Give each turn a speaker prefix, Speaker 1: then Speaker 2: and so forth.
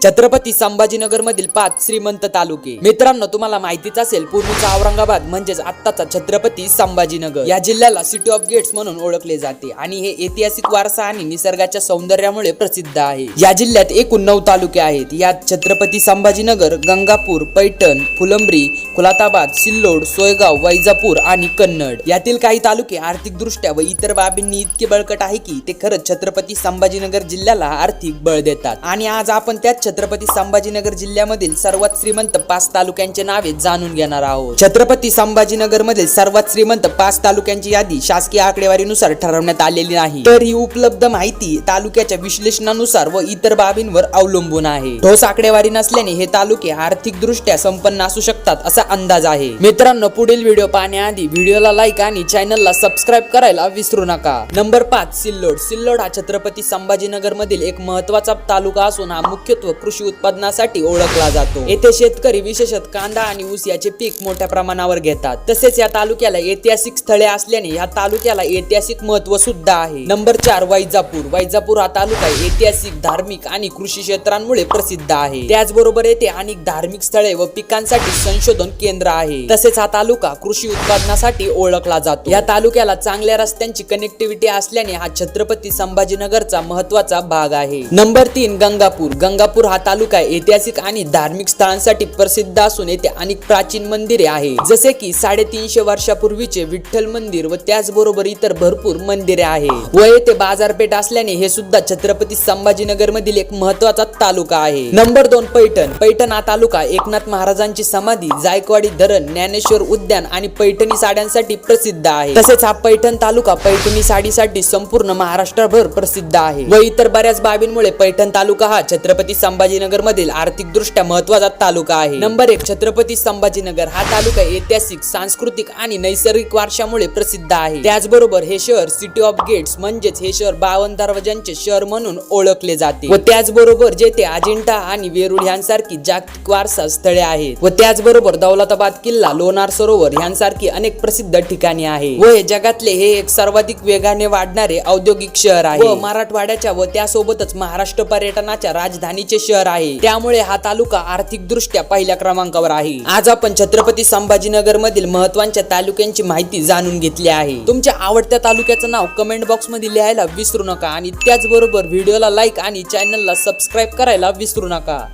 Speaker 1: छत्रपती संभाजीनगर मधील पाच श्रीमंत तालुके. मित्रांनो तुम्हाला माहितीच असेल पूर्वीचा औरंगाबाद म्हणजेच आत्ताचा छत्रपती संभाजीनगर. या जिल्ह्याला सिटी ऑफ गेट्स म्हणून ओळखले जाते आणि हे ऐतिहासिक वारसा आणि निसर्गाच्या सौंदर्यामुळे प्रसिद्ध आहे. या जिल्ह्यात एकूण नऊ तालुके आहेत. यात छत्रपती संभाजीनगर गंगापूर पैठण फुलंब्री खुलाताबाद सिल्लोड सोयगाव वैजापूर आणि कन्नड. यातील काही तालुके आर्थिकदृष्ट्या व इतर बाबींनी इतके बळकट आहे की ते खरंच छत्रपती संभाजीनगर जिल्ह्याला आर्थिक बळ देतात. आणि आज आपण त्याच छत्रपती संभाजीनगर जिल्ह्यामधील सर्वात श्रीमंत पाच तालुक्यांचे नावे जाणून घेणार आहोत. छत्रपती संभाजीनगर मधील सर्वात श्रीमंत पाच तालुक्यांची यादी शासकीय आकडेवारीनुसार ठरवण्यात आलेली नाही. तर ही उपलब्ध माहिती तालुक्याच्या विश्लेषणानुसार व इतर बाबींवर अवलंबून आहे. ठोस आकडेवारी नसल्याने हे तालुके आर्थिक दृष्ट्या संपन्न असू शकतात असा अंदाज आहे. मित्रांनो पुढील व्हिडिओ पाहण्याआधी व्हिडिओला लाईक आणि चॅनलला सबस्क्राईब करायला विसरू नका. नंबर पाच सिल्लोड. सिल्लोड हा छत्रपती संभाजीनगर मधील एक महत्त्वाचा तालुका असून हा मुख्यत्व कृषी उत्पादनासाठी ओळखला जातो. येथे शेतकरी विशेषत कांदा आणि ऊस याचे पीक मोठ्या प्रमाणावर घेतात. तसेच या तालुक्याला ऐतिहासिक स्थळे असल्याने या तालुक्याला ऐतिहासिक महत्त्व सुद्धा आहे. नंबर चार वैजापूर. वैजापूर हा तालुका ऐतिहासिक धार्मिक आणि कृषी क्षेत्रांमुळे प्रसिद्ध आहे. त्याचबरोबर येथे अनेक धार्मिक स्थळे व पिकांसाठी संशोधन केंद्र आहे. तसेच हा तालुका कृषी उत्पादनासाठी ओळखला जातो. या तालुक्याला चांगल्या रस्त्यांची कनेक्टिव्हिटी असल्याने हा छत्रपती संभाजीनगरचा महत्त्वाचा भाग आहे. नंबर तीन गंगापूर. गंगापूर हा तालुका ऐतिहासिक आणि धार्मिक स्थळांसाठी प्रसिद्ध असून येथे अनेक प्राचीन मंदिरे आहे जसे की साडेतीनशे वर्षापूर्वीचे विठ्ठल मंदिर व त्याचबरोबर इतर भरपूर मंदिरे आहे व येथे बाजारपेठ असल्याने हे सुद्धा छत्रपती संभाजीनगर मधील एक महत्त्वाचा तालुका आहे. नंबर दोन पैठण. पैठण हा तालुका एकनाथ महाराजांची समाधी जायकवाडी धरण ज्ञानेश्वर उद्यान आणि पैठणी साड्यांसाठी प्रसिद्ध आहे. तसेच हा पैठण तालुका पैठणी साडीसाठी संपूर्ण महाराष्ट्रभर प्रसिद्ध आहे. व इतर बऱ्याच बाबींमुळे पैठण तालुका हा छत्रपती संभाजी संभाजीनगरमधील आर्थिक दृष्ट्या महत्त्वाचा तालुका आहे. नंबर एक छत्रपती संभाजीनगर हा तालुका ऐतिहासिक सांस्कृतिक आणि नैसर्गिक वारशामुळे प्रसिद्ध आहे. त्याचबरोबर हे शहर सिटी ऑफ गेट्स म्हणजेच हे शहर बावन दरवाजांचे शहर म्हणून ओळखले जाते. व त्याचबरोबर जेथे अजिंठा आणि वेरूळ यांसारखी जागतिक वारसा स्थळे आहेत. व त्याचबरोबर दौलताबाद किल्ला लोणार सरोवर यांसारखी अनेक प्रसिद्ध ठिकाणी आहे. व हे जगातले हे एक सर्वाधिक वेगाने वाढणारे औद्योगिक शहर आहे. व मराठवाड्याच्या व त्यासोबतच महाराष्ट्र पर्यटनाच्या राजधानीचे शहर आहे. त्यामुळे हा तालुका आर्थिक दृष्ट्या पहिल्या क्रमांकावर आहे. आज आपण छत्रपती संभाजीनगर मधील महत्त्वाच्या तालुक्यांची माहिती जाणून घेतली आहे. तुमच्या आवडत्या तालुक्याचं नाव कमेंट बॉक्समध्ये लिहायला विसरू नका आणि त्याचबरोबर व्हिडिओला लाईक आणि चॅनलला सबस्क्राईब करायला विसरू नका.